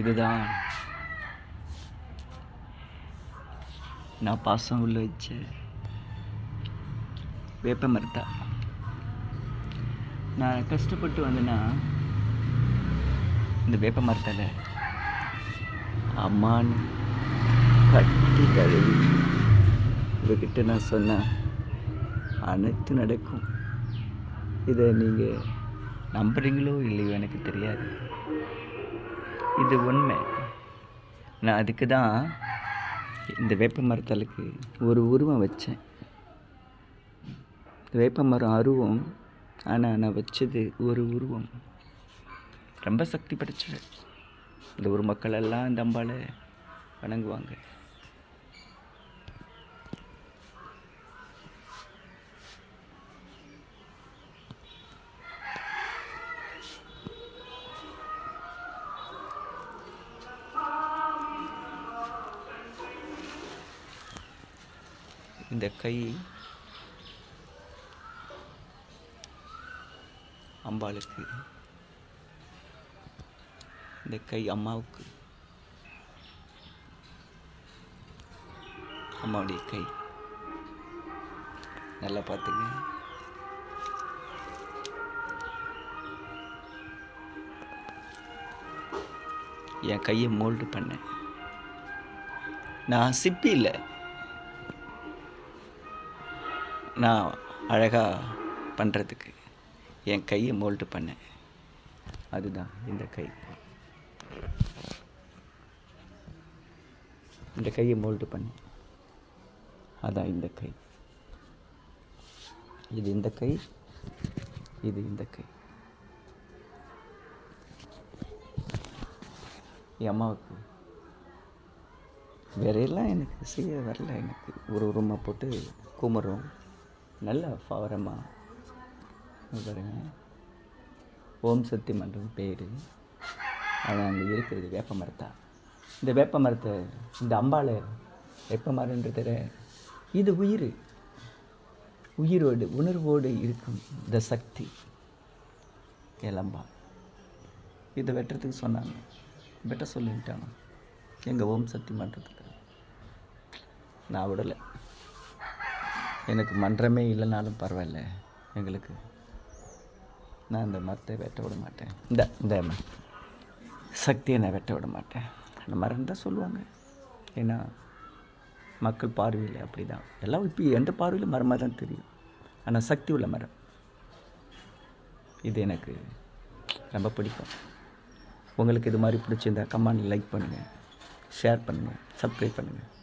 இதுதான். நான் பாசம் உள்ள வச்ச வேப்ப மரத்தா. நான் கஷ்டப்பட்டு வந்தேன்னா இந்த வேப்ப மரத்தால் அம்மான்னு கட்டி கழுவி இவர்கிட்ட நான் சொன்னேன் அனைத்து நடக்கும். இதை நீங்கள் நம்புறீங்களோ இல்லையோ எனக்கு தெரியாது. இது உண்மை. நான் அதுக்கு தான் இந்த வேப்ப மரத்தலுக்கு ஒரு உருவம் வச்சேன். வேப்ப மரம் அருவம் ஆனால் நான் வச்சது ஒரு உருவம். ரொம்ப சக்தி படைச்சது. இந்த ஊர் மக்களெல்லாம் இந்த அம்பாளை வணங்குவாங்க. இந்த கை. அம்பாளுக்கு. இந்த கை அம்மாவுக்கு. அம்மாவுடைய கை. நல்லா பார்த்துங்க. என் கையை மோல்டு பண்ணேன். நான் சிப்பி இல்லை. நான் அழகாக பண்ணுறதுக்கு என் கையை மோல்டு பண்ணேன் அதுதான் இந்த கை. இந்த கையை மோல்டு பண்ணேன் அதான் இந்த கை. இது இந்த கை இது இந்த கை. என் அம்மாவுக்கு வேறையெல்லாம் எனக்கு செய்ய வரல எனக்கு. ஒரு உருமா போட்டு குமரும் நல்ல பாவரமாக பாருங்க. ஓம் சக்தி மன்றம் பேர். அது அங்கே இருக்கிறது வேப்ப மரத்தா. இந்த வேப்ப மரத்தை இந்த அம்பாலை வேப்ப மரன்றத இது உயிர். உயிரோடு உணர்வோடு இருக்கும் இந்த சக்தி. எலம்பா இதை வெட்டுறதுக்கு சொன்னாங்க. வெட்ட சொல்லிட்டாங்க எங்கள் ஓம் சக்தி மன்றத்துக்கு. நான் விடலை. எனக்கு மன்றமே இல்லைனாலும் பரவாயில்ல. எங்களுக்கு நான் இந்த மரத்தை வெட்ட விட மாட்டேன். இந்த இந்த ம- சக்தியை நான் வெட்ட விட மாட்டேன். அந்த மரம் தான் சொல்லுவாங்க. ஏன்னா மக்கள் பார்வையில் அப்படி தான் எல்லாம் இப்போ எந்த பார்வையிலும் மரமாக தான் தெரியும். ஆனால் சக்தி உள்ள மரம். இது எனக்கு ரொம்ப பிடிக்கும். உங்களுக்கு இது மாதிரி பிடிச்சிருந்தா கமெண்ட் லைக் பண்ணுங்கள் ஷேர் பண்ணுங்கள் சப்ஸ்கிரைப் பண்ணுங்கள்